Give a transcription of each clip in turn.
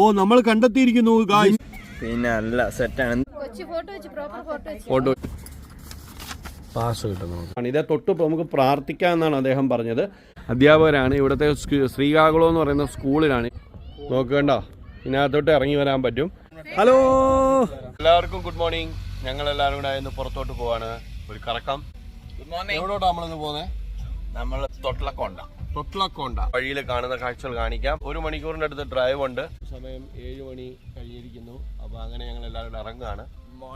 ഓ നമ്മൾ കണ്ടെത്തിയിരിക്കുന്നു പിന്നെ അല്ല സെറ്റാണ് കൊച്ചി ഫോട്ടോ വെച്ച് പ്രോപ്പർ ഫോട്ടോ വെച്ച്. ഫോട്ടോ പാസ് കിട്ടും നമുക്ക് ഇതേ തൊട്ട് നമുക്ക് പ്രാർത്ഥിക്കാം എന്നാണ് അദ്ദേഹം പറഞ്ഞത്. അധ്യാപകരാണ് ഇവിടുത്തെ ശ്രീകാകുളം എന്ന് പറയുന്ന സ്കൂളിലാണ്. നോക്കണ്ട. ഇതിനകത്തോട്ട് ഇറങ്ങി വരാൻ പറ്റും. ഹലോ. എല്ലാവർക്കും ഗുഡ് മോർണിംഗ് ഞങ്ങൾ എല്ലാവരും കൂടെ ഇന്ന് പുറത്തോട്ട് പോവാണ്. ഒരു കറക്കം. എവിടോട്ടാ നമ്മളിന്ന് പോകുന്നത് നമ്മൾ തൊട്ടിലക്കൊണ്ട. തൊട്ടിലക്കോണ്ട വഴിയിൽ കാണുന്ന കാഴ്ചകൾ കാണിക്കാം. ഒരു മണിക്കൂറിന്റെ അടുത്ത് ഡ്രൈവ് ഉണ്ട്. സമയം ഏഴ് മണി കഴിഞ്ഞിരിക്കുന്നു. അപ്പൊ അങ്ങനെ ഞങ്ങൾ എല്ലാവരും ഇറങ്ങുകയാണ്.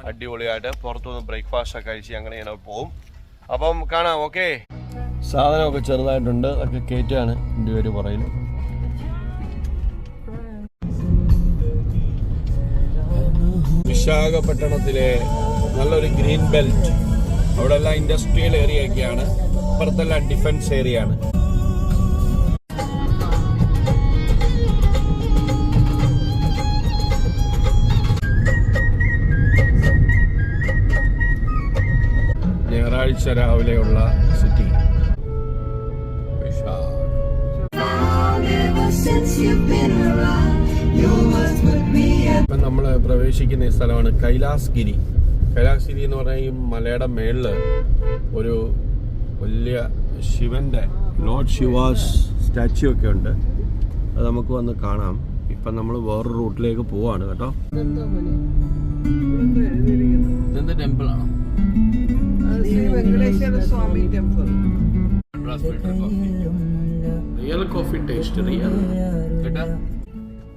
അടിപൊളിയായിട്ട് പുറത്തുനിന്ന് ബ്രേക്ക്ഫാസ്റ്റ് ഒക്കെ കഴിച്ച് അങ്ങനെ ഇങ്ങനെ പോവും. അപ്പം കാണാം ഓക്കെ സാധനമൊക്കെ ചെറുതായിട്ടുണ്ട്. അതൊക്കെ കയറ്റാണ് എന്റെ പേര് പറയുന്നത് വിശാഖപട്ടണത്തിലെ നല്ലൊരു ഗ്രീൻ ബെൽറ്റ് അവിടെ എല്ലാം ഇൻഡസ്ട്രിയൽ ഏരിയ ഒക്കെയാണ്. അപ്പുറത്തെല്ലാം ഡിഫൻസ് ഏരിയ ആണ്. ഞായറാഴ്ച രാവിലെയുള്ള സിറ്റി ഇപ്പം നമ്മൾ പ്രവേശിക്കുന്ന ഈ സ്ഥലമാണ് കൈലാസ്ഗിരി. കൈലാസ്ഗിരി എന്ന് പറഞ്ഞാൽ ഈ മലയുടെ മേളിൽ ഒരു വലിയ ശിവന്റെ ലോഡ് ശിവാസ് സ്റ്റാച്യു ഒക്കെ ഉണ്ട്. അത് നമുക്ക് വന്ന് കാണാം. ഇപ്പം നമ്മൾ വേറൊരു റൂട്ടിലേക്ക് പോവാണ് കേട്ടോ. ഇതെന്താ ടെമ്പിൾ ആണോ? Venkateswara Swami temple real coffee taste real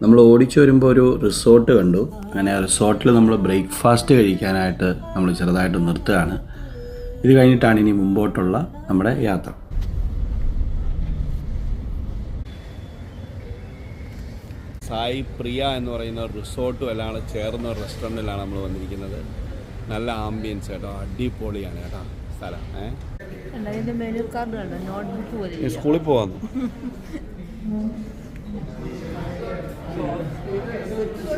നമ്മൾ ഓടിച്ചു വരുമ്പോൾ ഒരു റിസോർട്ട് കണ്ടു. അങ്ങനെ ആ റിസോർട്ടിൽ നമ്മൾ ബ്രേക്ക്ഫാസ്റ്റ് കഴിക്കാനായിട്ട് നമ്മൾ ചെറുതായിട്ട് നിർത്തുകയാണ്. ഇത് കഴിഞ്ഞിട്ടാണ് ഇനി മുമ്പോട്ടുള്ള നമ്മുടെ യാത്ര. സായി പ്രിയ എന്ന് പറയുന്ന ഒരു റിസോർട്ടും എല്ലാം ചേർന്ന ഒരു റെസ്റ്റോറന്റിലാണ് നമ്മൾ വന്നിരിക്കുന്നത്. നല്ല ആംബിയൻസ് കേട്ടോ. അടിപൊളിയാണ് കേട്ടോ സ്ഥലം. ഏഹ് സ്കൂളിൽ പോവാന്ന്.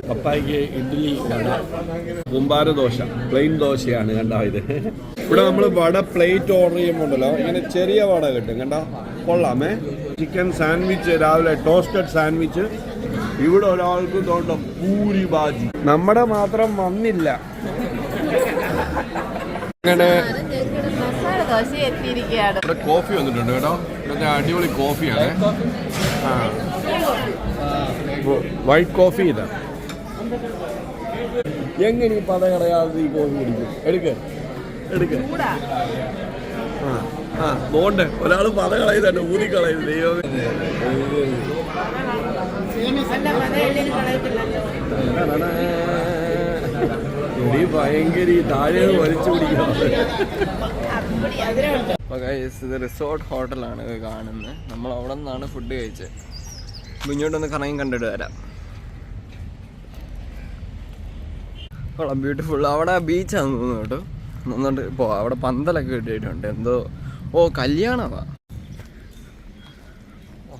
പപ്പായ്ക്ക് ഇഡ്ഡലി കുമ്പാര ദോശ. പ്ലെയിൻ ദോശയാണ് കണ്ടോ ഇത്? ഇവിടെ നമ്മൾ വട പ്ലേറ്റ് ഓർഡർ ചെയ്യുമ്പോണ്ടല്ലോ ഇങ്ങനെ ചെറിയ വട കിട്ടും. കണ്ടോ? കൊള്ളാമേ ചിക്കൻ സാൻഡ്വിച്ച് രാവിലെ ടോസ്റ്റഡ് സാൻഡ്വിച്ച് ഇവിടെ ഒരാൾക്ക് തോണ്ട പൂരി ബാജി. നമ്മുടെ മാത്രം വന്നില്ല. അങ്ങനെ ഇവിടെ കോഫി വന്നിട്ടുണ്ട് കേട്ടോ. ഇതൊക്കെ അടിപൊളി കോഫിയാണ്. ആ. വൈറ്റ് കോഫി ഇതാ. എങ്ങനെ ഈ പത കടയാതെ ഈ കോഫി കുടിക്കും? എടുക്ക. എടുക്ക. ആ ആ ഒരാൾ പത കളയുന്നുണ്ട് ഊതി കളയുന്നു. ദൈവമേ. എടീ ഭയങ്കര താഴെ വലിച്ചു പിടിക്കണം റിസോർട്ട് ഹോട്ടലാണ് കാണുന്നത്. നമ്മൾ അവിടെ നിന്നാണ് ഫുഡ് കഴിച്ചത്. അപ്പോൾ ഇങ്ങോട്ടൊന്ന് കറങ്ങി കണ്ടിട്ട് വരാം. കൊള്ളാം ബ്യൂട്ടിഫുൾ അവിടെ ബീച്ചാന്ന് തോന്നുന്നു കേട്ടോ. നന്നായിട്ട് ഇപ്പോൾ അവിടെ പന്തലൊക്കെ കിട്ടിയിട്ടുണ്ട്. എന്തോ ഓ കല്യാണമാ.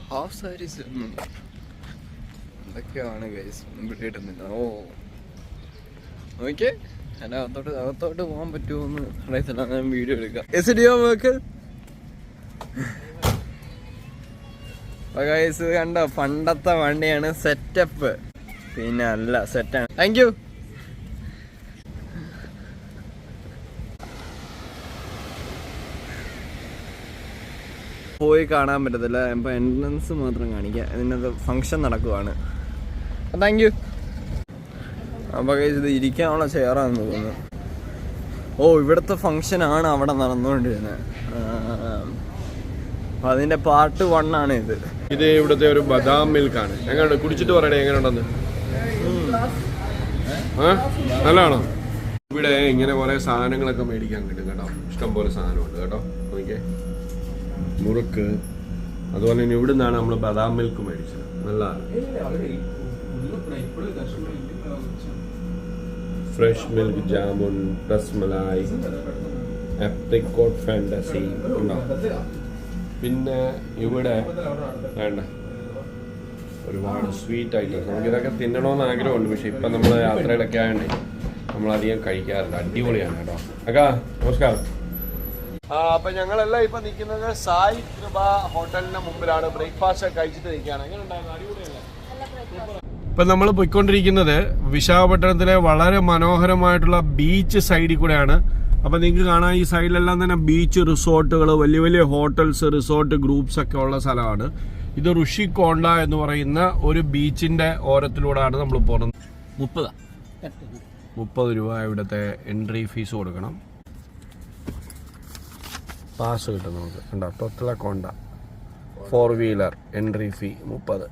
ഹാഫ് സാരീസ് എന്തൊക്കെയാണ് ഗൈസ് കിട്ടിയിട്ടൊന്നുമില്ല. ഓ. നോക്കിയേ. എന്റെ അകത്തോട്ട് അകത്തോട്ട് പോകാൻ പറ്റുമോ എന്ന് ഞാൻ വീഡിയോ എടുക്കാം. S D O work guys കണ്ടോ? പണ്ടത്തെ വണ്ടിയാണ് സെറ്റപ്പ് പിന്നെ അല്ല സെറ്റാണ് താങ്ക് യു പോയി കാണാൻ പറ്റത്തില്ല. ഇപ്പം എൻട്രൻസ് മാത്രം കാണിക്കുക ഇതിനകത്ത് ഫങ്ഷൻ നടക്കുവാണ്. താങ്ക് യു അപ്പോൾ ഇത് ഇരിക്കാനുള്ള ചെയറാന്ന് തോന്നുന്നു. ഓ ഇവിടുത്തെ ഫങ്ഷൻ ആണ് അവിടെ നടന്നുകൊണ്ടിരുന്നത് അപ്പം അതിന്റെ പാർട്ട് വൺ ആണ് ഇത്. ഇത് ഇവിടുത്തെ ഒരു ബദാം മിൽക്ക് മിൽക്കാണ്. എങ്ങനെയുണ്ട്? കുടിച്ചിട്ട് പറയണേ എങ്ങനെയുണ്ടെന്ന്? നല്ലതാണോ? ഇവിടെ ഇങ്ങനെ കുറെ സാധനങ്ങളൊക്കെ മേടിക്കാൻ കിട്ടും കേട്ടോ. ഇഷ്ടംപോലെ സാധനമുണ്ട് കേട്ടോ. നോക്കിയേ മുറുക്ക്. അതുപോലെ തന്നെ ഇവിടെ നിന്നാണ് നമ്മൾ ബദാം മിൽക്ക് മേടിച്ചത്. നല്ലതാണ്. Fresh milk jamun rasmalai apricot fantasy പിന്നെ ഇവിടെ വേണ്ട. ഒരുപാട് സ്വീറ്റ് ഐറ്റംസ് നമുക്ക് ഇതൊക്കെ തിന്നണമെന്ന് ആഗ്രഹമുണ്ട് പക്ഷെ ഇപ്പം നമ്മൾ യാത്രയിലൊക്കെ ആയതുകൊണ്ട് നമ്മളധികം കഴിക്കാറില്ല. അടിപൊളിയാണ് കേട്ടോ. അക്കാ നമസ്കാരം. അപ്പൊ ഞങ്ങളെല്ലാം ഇപ്പൊ നിൽക്കുന്നത് സായി കൃപ ഹോട്ടലിന്റെ മുമ്പിലാണ്. ബ്രേക്ക്ഫാസ്റ്റ് ഒക്കെ കഴിച്ചിട്ട് നിൽക്കുകയാണ്. എങ്ങനെ ഉണ്ടായിരുന്നു അടിപൊളിയല്ലേ ഇപ്പൊ നമ്മൾ പോയിക്കൊണ്ടിരിക്കുന്നത് വിശാഖപട്ടണത്തിലെ വളരെ മനോഹരമായിട്ടുള്ള ബീച്ച് സൈഡിൽ കൂടെയാണ്. അപ്പൊ നിങ്ങൾക്ക് കാണാം ഈ സൈഡിലെല്ലാം തന്നെ ബീച്ച് റിസോർട്ടുകൾ വലിയ വലിയ ഹോട്ടൽസ് റിസോർട്ട് ഗ്രൂപ്പ്സ് ഒക്കെ ഉള്ള സ്ഥലമാണ്. ഇത് ഋഷി കോണ്ട എന്ന് പറയുന്ന ഒരു ബീച്ചിന്റെ ഓരത്തിലൂടെയാണ് നമ്മൾ പോകുന്നത്. മുപ്പത്? മുപ്പത് രൂപ ഇവിടുത്തെ എൻട്രി ഫീസ് കൊടുക്കണം. പാസ് കിട്ടും നമുക്ക്. കണ്ടോ? Thotlakonda. Four wheeler entry fee മുപ്പത്.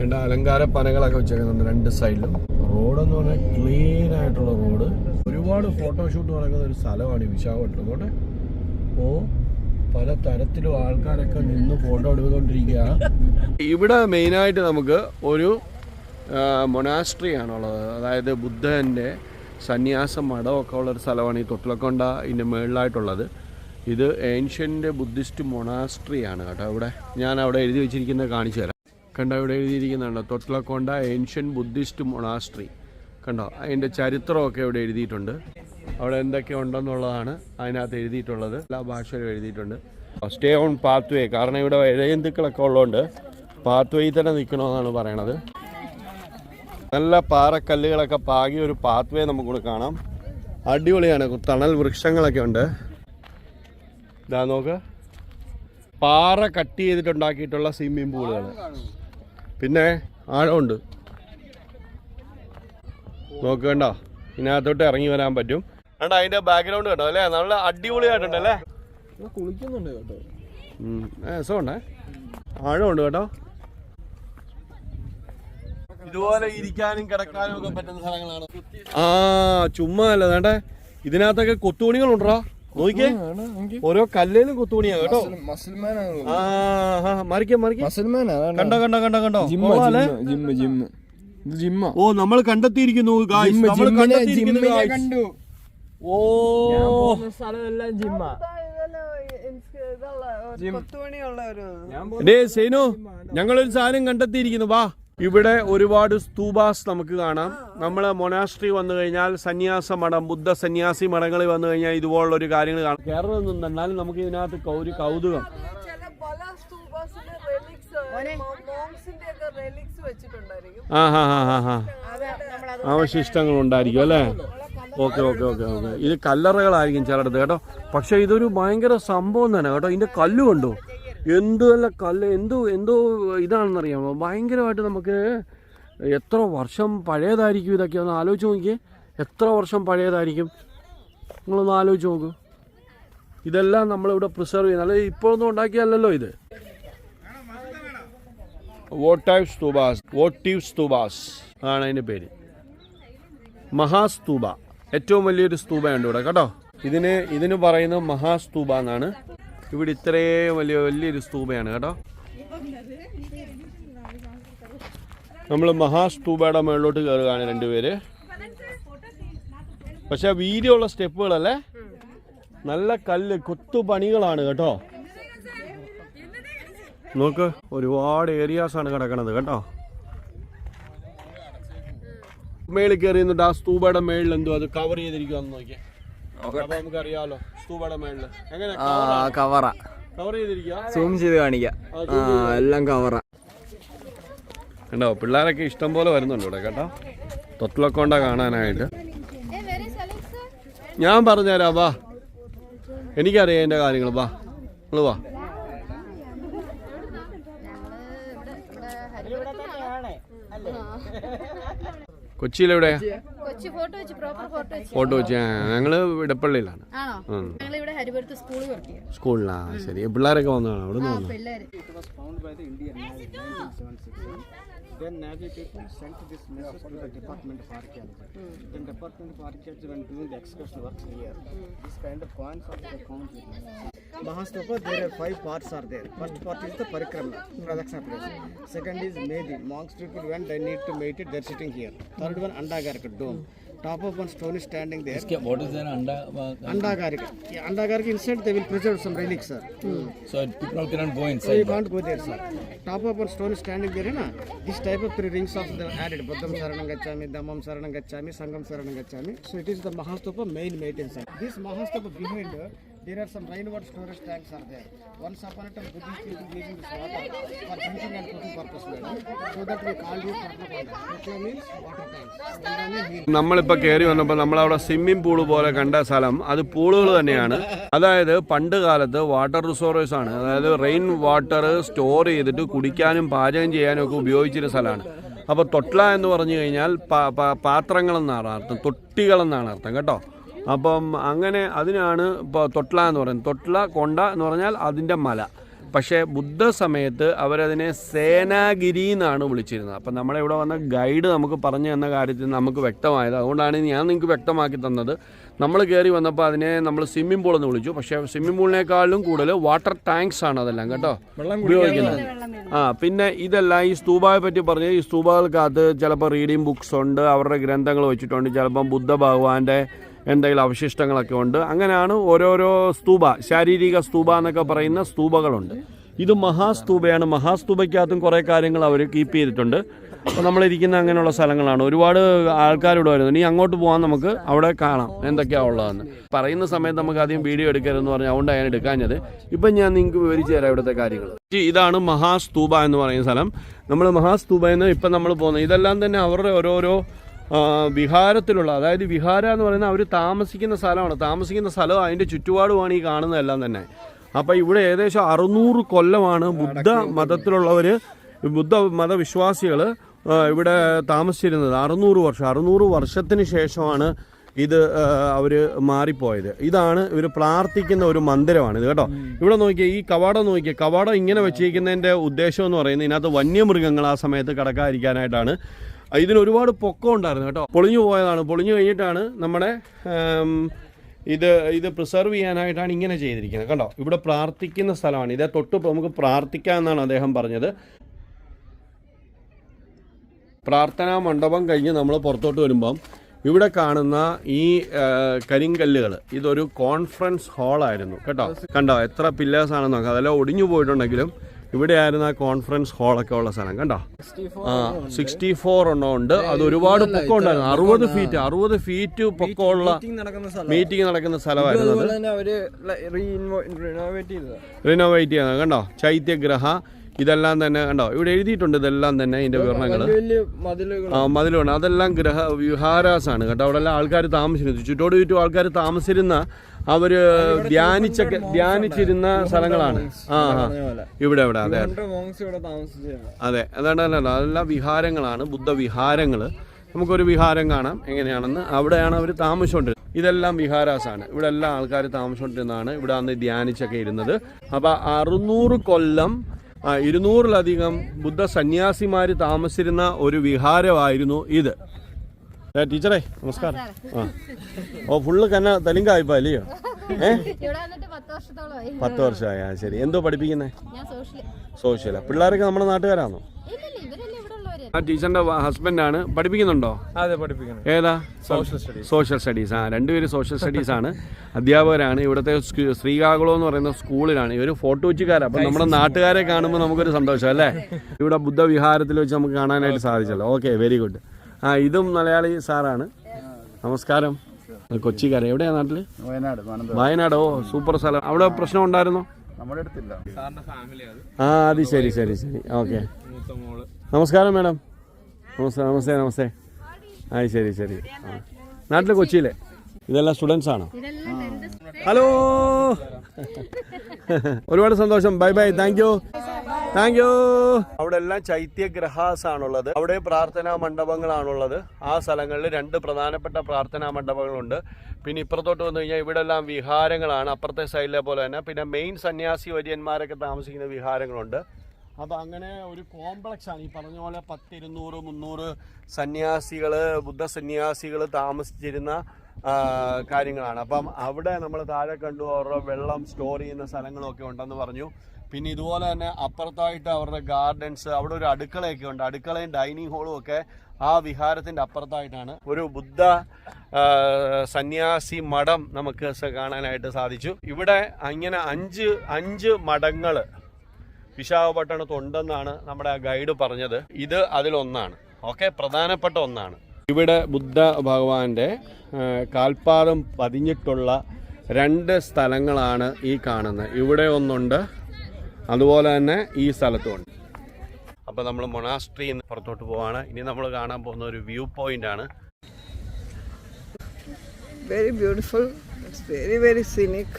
രണ്ട് അലങ്കാര പനകളൊക്കെ വെച്ചേക്കുന്നുണ്ട് രണ്ട് സൈഡിലും. റോഡ് എന്ന് പറഞ്ഞാൽ ക്ലീൻ ആയിട്ടുള്ള റോഡ്. ഒരുപാട് ഫോട്ടോഷൂട്ട് നടക്കുന്ന ഒരു സ്ഥലമാണ് ഈ വിശാഖപട്ടണം അതുകൊണ്ട് പല തരത്തിലും ആൾക്കാരൊക്കെ നിന്ന് ഫോട്ടോ എടുത്തുകൊണ്ടിരിക്കുക ഇവിടെ മെയിനായിട്ട് നമുക്ക് ഒരു മൊനാസ്ട്രി ആണുള്ളത്. അതായത് ബുദ്ധന്റെ സന്യാസ മഠമൊക്കെ ഉള്ളൊരു സ്ഥലമാണ് ഈ തൊട്ടിലക്കൊണ്ട ഇതിന്റെ മുകളിലായിട്ടുള്ളത് ഇത് ഏൻഷ്യന്റ് ബുദ്ധിസ്റ്റ് മൊണാസ്ട്രി ആണ് കേട്ടോ. ഇവിടെ ഞാൻ അവിടെ എഴുതി വെച്ചിരിക്കുന്നത് കാണിച്ചു തരാം. കണ്ടോ ഇവിടെ എഴുതിയിരിക്കുന്നുണ്ട് തൊട്ടിലക്കൊണ്ട ഏൻഷ്യൻ ബുദ്ധിസ്റ്റ് മൊണാസ്ട്രി. കണ്ടോ അതിന്റെ ചരിത്രമൊക്കെ ഇവിടെ എഴുതിയിട്ടുണ്ട്. അവിടെ എന്തൊക്കെ ഉണ്ടെന്നുള്ളതാണ് അതിനകത്ത് എഴുതിയിട്ടുള്ളത്. എല്ലാ ഭാഷയിലും എഴുതിയിട്ടുണ്ട്. സ്റ്റേ ഓൺ പാത്ത് വേ കാരണം ഇവിടെ ഇഴയന്തുക്കളൊക്കെ ഉള്ളതുകൊണ്ട് പാത്ത് വേയിൽ തന്നെ നിൽക്കണമെന്നാണ് പറയണത്. നല്ല പാറക്കല്ലുകളൊക്കെ പാകിയ ഒരു പാത്ത് വേ നമുക്കിവിടെ കാണാം. അടിപൊളിയാണ് തണൽ വൃക്ഷങ്ങളൊക്കെ ഉണ്ട്. ഇതാ നോക്ക്. പാറ കട്ട് ചെയ്തിട്ടുണ്ടാക്കിയിട്ടുള്ള സ്വിമ്മിംഗ് പൂളുകൾ പിന്നെ ആഴമുണ്ട്. നോക്കണ്ട. കണ്ടോ ഇതിനകത്തോട്ട് ഇറങ്ങി വരാൻ പറ്റും. കണ്ടോ അതിന്റെ ബാക്ക്ഗ്രൗണ്ട് കണ്ടോ അല്ലേ? നല്ല അടിപൊളിയായിട്ടുണ്ട് അല്ലേ കുളിക്കുന്നുണ്ട് കേട്ടോ. രസമുണ്ടേ? ആഴമുണ്ട് കേട്ടോ. ഇതുപോലെ ഇരിക്കാനും കിടക്കാനും ഒക്കെ പറ്റുന്ന സ്ഥലങ്ങളാണ്. ആ ചുമ്മാ അല്ല വേണ്ടേ? ഇതിനകത്തൊക്കെ കൊത്തുപണികളുണ്ടോ? നോക്കിയേ ഓരോ കല്ലേലും കുത്തുപണിയാ കേട്ടോ. മറിക്കാം മറിക്കാം. കണ്ടോ കണ്ടോ കണ്ടോ കണ്ടോ? ജിമ്മ? ജിമ്മ് ജിമ്മ് ഇത് ജിമ്മ. ഓ നമ്മൾ കണ്ടെത്തിയിരിക്കുന്നു. കണ്ടു. ഓ. സ്ഥലമെല്ലാം ജിമ്മ. ഡേ സേനു ഞങ്ങളൊരു സാധനം കണ്ടെത്തിയിരിക്കുന്നു വാ. ഇവിടെ ഒരുപാട് സ്തൂപാസ് നമുക്ക് കാണാം. നമ്മൾ മൊനാസ്ട്രി വന്നു കഴിഞ്ഞാൽ സന്യാസ മഠം ബുദ്ധ സന്യാസി മഠങ്ങളിൽ വന്നു കഴിഞ്ഞാൽ ഇതുപോലുള്ള ഒരു കാര്യങ്ങൾ കാണാം. കേരളത്തിൽ നിന്നും തന്നാലും നമുക്ക് ഇതിനകത്ത് ഒരു കൗതുകം. ആ ഹാ ഹാ ഹാ ഹാ. അവശിഷ്ടങ്ങൾ ഉണ്ടായിരിക്കും അല്ലേ? Okay okay okay okay. ഇത് കല്ലറകളായിരിക്കും ചിലടത്ത് കേട്ടോ. പക്ഷെ ഇതൊരു ഭയങ്കര സംഭവം തന്നെ കേട്ടോ. ഇതിന്റെ കല്ല് കണ്ടോ? എന്ത് നല്ല കല്ല് എന്തോ എന്തോ ഇതാണെന്നറിയാമോ? ഭയങ്കരമായിട്ട് നമുക്ക് എത്ര വർഷം പഴയതായിരിക്കും ഇതൊക്കെ? ഒന്ന് ആലോചിച്ച് നോക്കിയേ. എത്ര വർഷം പഴയതായിരിക്കും? നിങ്ങളൊന്ന് ആലോചിച്ച് നോക്കൂ. ഇതെല്ലാം നമ്മളിവിടെ പ്രിസർവ് ചെയ്യുന്നത്. അല്ലെങ്കിൽ ഇപ്പോഴൊന്നും ഉണ്ടാക്കിയല്ലോ ഇത്. ആണ് അതിന്റെ പേര്. മഹാസ്തൂബ ഏറ്റവും വലിയൊരു സ്തൂപയുണ്ട് ഇവിടെ കേട്ടോ? ഇതിന് ഇതിന് പറയുന്നത് മഹാസ്തൂബ എന്നാണ്. ഇവിടെ ഇത്രയും വലിയ വലിയൊരു സ്തൂപയാണ് കേട്ടോ. നമ്മൾ മഹാസ്തൂപയുടെ മുകളിലോട്ട് കയറുകയാണ് രണ്ടുപേര്. പക്ഷെ വീതിയുള്ള സ്റ്റെപ്പുകളല്ലേ? നല്ല കല്ല് കൊത്തുപണികളാണ് കേട്ടോ. നോക്ക് ഒരുപാട് ഏരിയാസ് ആണ് കിടക്കണത് കേട്ടോ. മേളിൽ കയറി നിന്നിട്ട് ആ സ്തൂപയുടെ മേളിൽ എന്തോ അത് കവർ ചെയ്തിരിക്കുവാന്ന് നമുക്ക് അപ്പൊ സ്തൂബയുടെ മേളിൽ എങ്ങനെ? ആ കവറ കവർ ചെയ്തിരിക്കുക സൂം ചെയ്ത് കാണിക്കാം. എല്ലാം കവറ കണ്ടോ പിള്ളേരൊക്കെ ഇഷ്ടം പോലെ വരുന്നുണ്ട് ഇവിടെ കേട്ടോ. തൊട്ടിലൊക്കൊണ്ട കാണാനായിട്ട്. ഞാൻ പറഞ്ഞുതരാം വാ. എനിക്കറിയാം എന്റെ കാര്യങ്ങൾ വാ. നിങ്ങൾ വാ. കൊച്ചിയിലെവിടെയാ? കൊച്ചി ഫോട്ടോ വെച്ച് ഞങ്ങൾ ഇടപ്പള്ളിയിലാണ്. ആണോ? ഉം. ഇവിടെ ഹരിപുരത്ത് സ്കൂളിൽ വർക്ക് ചെയ്യാം. സ്കൂളിലാ ശരി. പിള്ളേരൊക്കെ വന്നതാണ്? അവിടെ നിന്ന് Then Navy people sent this message to the Department of Archaeology. Mm. Then Department of Archaeology, when doing the excavation works here, this kind of coins also found with Mahastapa, there are five parts are there. First part is the parikrama, pradakshina place. Second is medi. Monks people, when they need to meditate, they're sitting here. Third one, andagarika, dome. Mm. Top of one stone is standing there. What is there under? Andagarika. Yeah, Andagarika inside they will preserve some relics, sir. So people cannot go So inside. you can't go there, sir. Top of one stone is standing there, na? This type of three rings of the added. Buddham Saranam Gachami, Dhammam Saranam Gachami, Sangam Saranam Gachami. So it is the Mahastupa main maintenance. This Mahastupa behind, uh, here are some rainwater storage tanks are there. Once upon a time, Buddhist people were using this water for drinking and cooking purpose, madam. So that we called it water tanks. Water means water tanks. നമ്മളിപ്പോ കയറി വന്നപ്പോൾ നമ്മളവിടെ swimming pool പോലെ കണ്ട സ്ഥലം അത് പൂളുകൾ തന്നെയാണ് അതായത് പണ്ട് കാലത്ത് വാട്ടർ റിസോർവേഴ്സ് ആണ് അതായത് റെയിൻ വാട്ടർ സ്റ്റോർ ചെയ്തിട്ട് കുടിക്കാനും പാചകം ചെയ്യാനും ഒക്കെ ഉപയോഗിച്ചിരുന്ന സ്ഥലമാണ് അപ്പോൾ തൊട്ട എന്ന് പറഞ്ഞു കഴിഞ്ഞാൽ പാത്രങ്ങളെന്നാണ് അർത്ഥം തൊട്ടികളെന്നാണ് അർത്ഥം കേട്ടോ അപ്പം അങ്ങനെ അതിനാണ് ഇപ്പോൾ തൊട്ട്ല എന്ന് പറയുന്നത്. തൊട്ട്ല കൊണ്ട എന്ന് പറഞ്ഞാൽ അതിന്റെ മല. പക്ഷേ ബുദ്ധ സമയത്ത് അവരതിനെ സേനാഗിരി എന്നാണ് വിളിച്ചിരുന്നത്. അപ്പം നമ്മളെ ഇവിടെ വന്ന ഗൈഡ് നമുക്ക് പറഞ്ഞു തന്ന കാര്യത്തിൽ നമുക്ക് വ്യക്തമായത്. അതുകൊണ്ടാണ് ഞാൻ നിങ്ങൾക്ക് വ്യക്തമാക്കി തന്നത്. നമ്മൾ കയറി വന്നപ്പോൾ അതിനെ നമ്മൾ സ്വിമ്മിംഗ് പൂൾ എന്ന് വിളിച്ചു. പക്ഷേ സ്വിമ്മിംഗ് പൂളിനേക്കാളും കൂടുതൽ വാട്ടർ ടാങ്ക്സ് ആണ് അതെല്ലാം കേട്ടോ ഉപയോഗിക്കുന്നത്. ആ പിന്നെ ഇതെല്ലാം ഈ സ്തൂപയെ പറ്റി പറഞ്ഞ് ഈ സ്തൂപകൾക്കകത്ത് ചിലപ്പോൾ റീഡിംഗ് ബുക്സ് ഉണ്ട് അവരുടെ ഗ്രന്ഥങ്ങൾ വെച്ചിട്ടുണ്ട്. ചിലപ്പം ബുദ്ധ ഭഗവാന്റെ എന്തെങ്കിലും അവശിഷ്ടങ്ങളൊക്കെ ഉണ്ട്. അങ്ങനെയാണ് ഓരോരോ സ്തൂപ ശാരീരിക സ്തൂപ എന്നൊക്കെ പറയുന്ന സ്തൂപകളുണ്ട്. ഇത് മഹാസ്തൂപയാണ്. മഹാസ്തൂപയ്ക്കകത്തും കുറേ കാര്യങ്ങൾ അവർ കീപ്പ് ചെയ്തിട്ടുണ്ട്. അപ്പോൾ നമ്മളിരിക്കുന്ന അങ്ങനെയുള്ള സ്ഥലങ്ങളാണ്. ഒരുപാട് ആൾക്കാർ ഇവിടെ വരുന്നു ഇനി അങ്ങോട്ട് പോകാൻ നമുക്ക് അവിടെ കാണാം എന്തൊക്കെയാണ് ഉള്ളതെന്ന്. പറയുന്ന സമയത്ത് നമുക്ക് ആദ്യം വീഡിയോ എടുക്കരുതെന്ന് പറഞ്ഞാൽ അതുകൊണ്ടാണ് ഞാൻ എടുക്കാഞ്ഞത്. ഇപ്പം ഞാൻ നിങ്ങൾക്ക് വിവരിച്ചു തരാം ഇവിടുത്തെ കാര്യങ്ങൾ ഇതാണ് മഹാസ്തൂപ എന്ന് പറയുന്ന സ്ഥലം. നമ്മൾ മഹാസ്തൂപ എന്ന് ഇപ്പം നമ്മൾ പോകുന്നത്. ഇതെല്ലാം തന്നെ അവരുടെ ഓരോരോ വിഹാരത്തിലുള്ള അതായത് വിഹാര എന്ന് പറയുന്നത് അവർ താമസിക്കുന്ന സ്ഥലമാണ്. താമസിക്കുന്ന സ്ഥലം അതിന്റെ ചുറ്റുപാടുമാണ് ഈ കാണുന്നതെല്ലാം തന്നെ. അപ്പോൾ ഇവിടെ ഏകദേശം അറുന്നൂറ് കൊല്ലമാണ് ബുദ്ധ മതത്തിലുള്ളവർ ബുദ്ധ മതവിശ്വാസികൾ ഇവിടെ താമസിച്ചിരുന്നത്. അറുന്നൂറ് വർഷം അറുന്നൂറ് വർഷത്തിന് ശേഷമാണ് ഇത് അവർ മാറിപ്പോയത്. ഇതാണ് ഇവർ പ്രാർത്ഥിക്കുന്ന ഒരു മന്ദിരമാണ് ഇത് കേട്ടോ. ഇവിടെ നോക്കിയാൽ ഈ കവാടം നോക്കിയേ കവാടം ഇങ്ങനെ വെച്ചിരിക്കുന്നതിന്റെ ഉദ്ദേശം എന്ന് പറയുന്നത് ഇതിനകത്ത് വന്യമൃഗങ്ങൾ ആ സമയത്ത് കടക്കാതിരിക്കാനായിട്ടാണ്. ഇതിന് ഒരുപാട് പൊക്കം ഉണ്ടായിരുന്നു കേട്ടോ. പൊളിഞ്ഞു പോയതാണ്. പൊളിഞ്ഞു കഴിഞ്ഞിട്ടാണ് നമ്മുടെ ഇത് ഇത് പ്രിസർവ് ചെയ്യാനായിട്ടാണ് ഇങ്ങനെ ചെയ്തിരിക്കുന്നത്. കണ്ടോ? ഇവിടെ പ്രാർത്ഥിക്കുന്ന സ്ഥലമാണ്. ഇതേ തൊട്ട് നമുക്ക് പ്രാർത്ഥിക്കാം എന്നാണ് അദ്ദേഹം പറഞ്ഞത്. പ്രാർത്ഥനാ മണ്ഡപം കഴിഞ്ഞ് നമ്മൾ പുറത്തോട്ട് വരുമ്പം ഇവിടെ കാണുന്ന ഈ കരിങ്കല്ലുകൾ ഇതൊരു കോൺഫറൻസ് ഹാളായിരുന്നു കേട്ടോ? കണ്ടോ? എത്ര പില്ലേഴ്സ് അതെല്ലാം ഒടിഞ്ഞു പോയിട്ടുണ്ടെങ്കിലും ഇവിടെയായിരുന്നു ആ കോൺഫറൻസ് ഹാളൊക്കെ ഉള്ള സ്ഥലം കണ്ടോ? ആ സിക്സ്റ്റി ഫോർ എണ്ണം ഉണ്ട്. അത് ഒരുപാട് പൊക്കം ഉണ്ടായിരുന്നു. അറുപത് ഫീറ്റ് അറുപത് ഫീറ്റ് പൊക്കമുള്ള മീറ്റിംഗ് നടക്കുന്ന സ്ഥലമായിരുന്നു ചെയ്തത്. റിനോവേറ്റ് ചെയ്യുന്നത് കണ്ടോ? ചൈത്യഗ്രഹ ഇതെല്ലാം തന്നെ കണ്ടോ? ഇവിടെ എഴുതിയിട്ടുണ്ട് ഇതെല്ലാം തന്നെ ഇതിന്റെ വിവരണങ്ങൾ മതിലുകൾ ആ മതിലുണ്ട് അതെല്ലാം ഗ്രഹ വിഹാരാസാണ് കേട്ടോ. അവിടെ എല്ലാം ആൾക്കാർ താമസിച്ചിരുന്നു. ചുറ്റോട് ചുറ്റും ആൾക്കാർ താമസിച്ചിരുന്ന അവർ ധ്യാനിച്ചൊക്കെ ധ്യാനിച്ചിരുന്ന സ്ഥലങ്ങളാണ്. ആ ആ. ഇവിടെ ഇവിടെ അതെ അതെ. അതാണ് അതെല്ലാം വിഹാരങ്ങളാണ്. ബുദ്ധ വിഹാരങ്ങൾ നമുക്കൊരു വിഹാരം കാണാം. എങ്ങനെയാണെന്ന് അവിടെയാണ് അവർ താമസിച്ചുകൊണ്ടിരുന്നത് ഇതെല്ലാം വിഹാരാസാണ്. ഇവിടെ എല്ലാം ആൾക്കാർ താമസിച്ചുകൊണ്ടിരുന്നതാണ് ഇവിടെ അന്ന് ധ്യാനിച്ചൊക്കെ ഇരുന്നത്. അപ്പോൾ അറുന്നൂറ് കൊല്ലം ഇരുന്നൂറിലധികം ബുദ്ധ സന്യാസിമാർ താമസിച്ചിരുന്ന ഒരു വിഹാരമായിരുന്നു ഇത്. ടീച്ചറേ നമസ്കാരം. ആ. ഓ ഫുള്ള് കന്ന തെലുങ്കായ്പ അല്ലയോ? ഏ? പത്ത് വർഷമായ ശരി. എന്തോ പഠിപ്പിക്കുന്നേ? സോഷ്യലാ. പിള്ളേരൊക്കെ നമ്മുടെ നാട്ടുകാരാണോ ആ ടീച്ചറിന്റെ ആണ് പഠിപ്പിക്കുന്നുണ്ടോ? അതെ പഠിപ്പിക്കുന്നു. ഏതാ? സോഷ്യൽ സ്റ്റഡീസ് ആ രണ്ടുപേരും സോഷ്യൽ സ്റ്റഡീസ് ആണ്. അധ്യാപകരാണ്. ഇവിടുത്തെ ശ്രീകാകുളം എന്ന് പറയുന്ന സ്കൂളിലാണ്. ഇവർ ഫോട്ടോ വെച്ചുകാരാണ് അപ്പം നമ്മുടെ നാട്ടുകാരെ കാണുമ്പോൾ നമുക്കൊരു സന്തോഷം അല്ലേ? ഇവിടെ ബുദ്ധവിഹാരത്തിൽ വെച്ച് നമുക്ക് കാണാനായിട്ട് സാധിച്ചല്ലോ. ഓക്കെ വെരി ഗുഡ് ആ ഇതും മലയാളി സാറാണ്. നമസ്കാരം. കൊച്ചിക്കാരൻ എവിടെയാ നാട്ടിൽ? വയനാട് വയനാട്. ഓ സൂപ്പർ സ്ഥലം. അവിടെ പ്രശ്നം ഉണ്ടായിരുന്നോ? നമ്മുടെ അടുത്തില്ല. ആ അത് ശരി ശരി ശരി. ഓക്കെ നമസ്കാരം മാഡം. നമസ്തേ നമസ്തേ നമസ്തേ. ആ ശരി ശരി. നാട്ടിലെ നാട്ടിൽ കൊച്ചിയിലെ? ഇതെല്ലാം സ്റ്റുഡൻസ് ആണോ? ഇതെല്ലാം ഹലോ. ഒരുപാട് സന്തോഷം. Bye bye. Thank you thank you അവിടെ എല്ലാം ചൈത്യഗ്രഹാസ് ആണുള്ളത് അവിടെ പ്രാർത്ഥനാ മണ്ഡപങ്ങളാണുള്ളത്. ആ സ്ഥലങ്ങളിൽ രണ്ട് പ്രധാനപ്പെട്ട പ്രാർത്ഥനാ മണ്ഡപങ്ങളുണ്ട്. പിന്നെ ഇപ്പുറത്തോട്ട് വന്നു കഴിഞ്ഞാൽ ഇവിടെ എല്ലാം വിഹാരങ്ങളാണ്. അപ്പുറത്തെ സൈഡിലെ പോലെ തന്നെ. പിന്നെ മെയിൻ സന്യാസി വര്യന്മാരൊക്കെ താമസിക്കുന്ന വിഹാരങ്ങളുണ്ട്. അപ്പോൾ അങ്ങനെ ഒരു കോംപ്ലക്സ് ആണ്. ഈ പറഞ്ഞ പോലെ പത്തിരുന്നൂറ് മുന്നൂറ് സന്യാസികൾ ബുദ്ധ സന്യാസികൾ താമസിച്ചിരുന്ന കാര്യങ്ങളാണ്. അപ്പം അവിടെ നമ്മൾ താഴെ കണ്ടു അവരുടെ വെള്ളം സ്റ്റോർ ചെയ്യുന്ന സ്ഥലങ്ങളൊക്കെ ഉണ്ടെന്ന് പറഞ്ഞു. പിന്നെ ഇതുപോലെ തന്നെ അപ്പുറത്തായിട്ട് അവരുടെ ഗാർഡൻസ് അവിടെ ഒരു അടുക്കളയൊക്കെ ഉണ്ട്. അടുക്കളയും ഡൈനിങ് ഹോളും ഒക്കെ ആ വിഹാരത്തിന്റെ അപ്പുറത്തായിട്ടാണ് ഒരു ബുദ്ധ സന്യാസി മഠം നമുക്ക് കാണാനായിട്ട് സാധിച്ചു. ഇവിടെ അങ്ങനെ അഞ്ച് അഞ്ച് മഠങ്ങൾ വിശാഖപട്ടണത്ത് ഉണ്ടെന്നാണ് നമ്മുടെ ഗൈഡ് പറഞ്ഞത്. ഇത് അതിലൊന്നാണ്. ഓക്കെ പ്രധാനപ്പെട്ട ഒന്നാണ്. ഇവിടെ ബുദ്ധ ഭഗവാന്റെ കാൽപാദം പതിഞ്ഞിട്ടുള്ള രണ്ട് സ്ഥലങ്ങളാണ് ഈ കാണുന്നത്. ഇവിടെ ഒന്നുണ്ട് അതുപോലെ തന്നെ ഈ സ്ഥലത്തുമുണ്ട് അപ്പോൾ നമ്മൾ മൊണാസ്ട്രിയിൽ നിന്ന് പുറത്തോട്ട് പോവാണ്. ഇനി നമ്മൾ കാണാൻ പോകുന്ന ഒരു വ്യൂ പോയിന്റ് ആണ്. Very beautiful very very scenic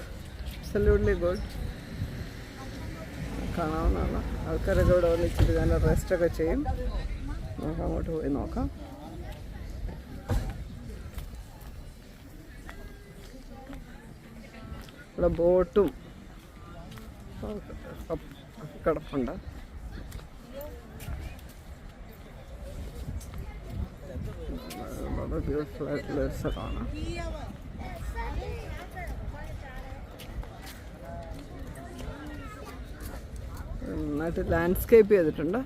absolutely good കാണാവുന്നതാണ്. ആൾക്കാരൊക്കെ ഇവിടെ വന്ന് ഇച്ചിരി നല്ല റെസ്റ്റ് ഒക്കെ ചെയ്യും. നമുക്ക് അങ്ങോട്ട് പോയി നോക്കാം. ഇവിടെ ബോട്ടും കിടപ്പുണ്ട്. ബ്യൂട്ടിഫുൾ ആയിട്ടുള്ള ഒരു സ്ഥലമാണ് നന്നായിട്ട് ലാൻഡ്സ്കേപ്പ് ചെയ്തിട്ടുണ്ട്.